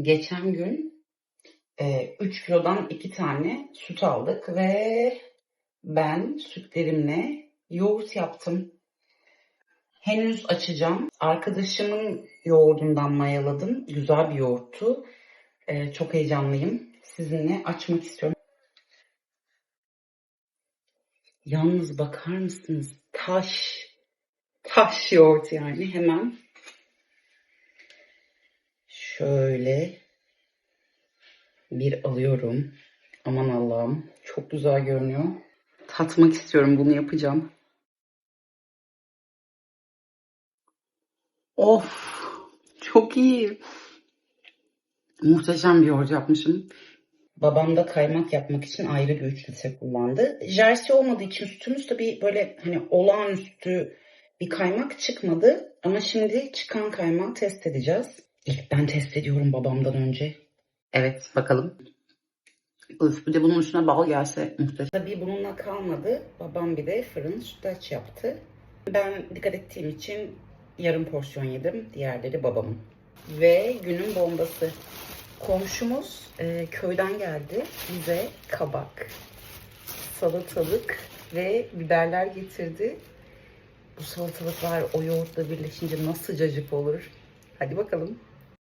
Geçen gün e, 3 kilodan 2 tane süt aldık ve ben sütlerimle yoğurt yaptım. Henüz açacağım. Arkadaşımın yoğurdundan mayaladım. Güzel bir yoğurttu. E, çok heyecanlıyım. Sizinle açmak istiyorum. Yalnız bakar mısınız? Taş. Taş yoğurt yani hemen. Şöyle bir alıyorum. Aman Allah'ım. Çok güzel görünüyor. Tatmak istiyorum. Bunu yapacağım. Of. Çok iyi. Muhteşem bir yoğurt yapmışım. Babam da kaymak yapmak için ayrı bir 3 litre kullandı. Jersey olmadığı için sütümüz bir böyle hani olağanüstü bir kaymak çıkmadı. Ama şimdi çıkan kaymağı test edeceğiz. İlk ben test ediyorum babamdan önce. Evet bakalım. Öf bir de bunun üstüne bal gelse muhteşem. Tabii bununla kalmadı. Babam bir de fırın sütlaç yaptı. Ben dikkat ettiğim için yarım porsiyon yedim. Diğerleri babamın. Ve günün bombası. Komşumuz e, köyden geldi. Bize kabak, salatalık ve biberler getirdi. Bu salatalıklar o yoğurtla birleşince nasıl cacık olur? Hadi bakalım.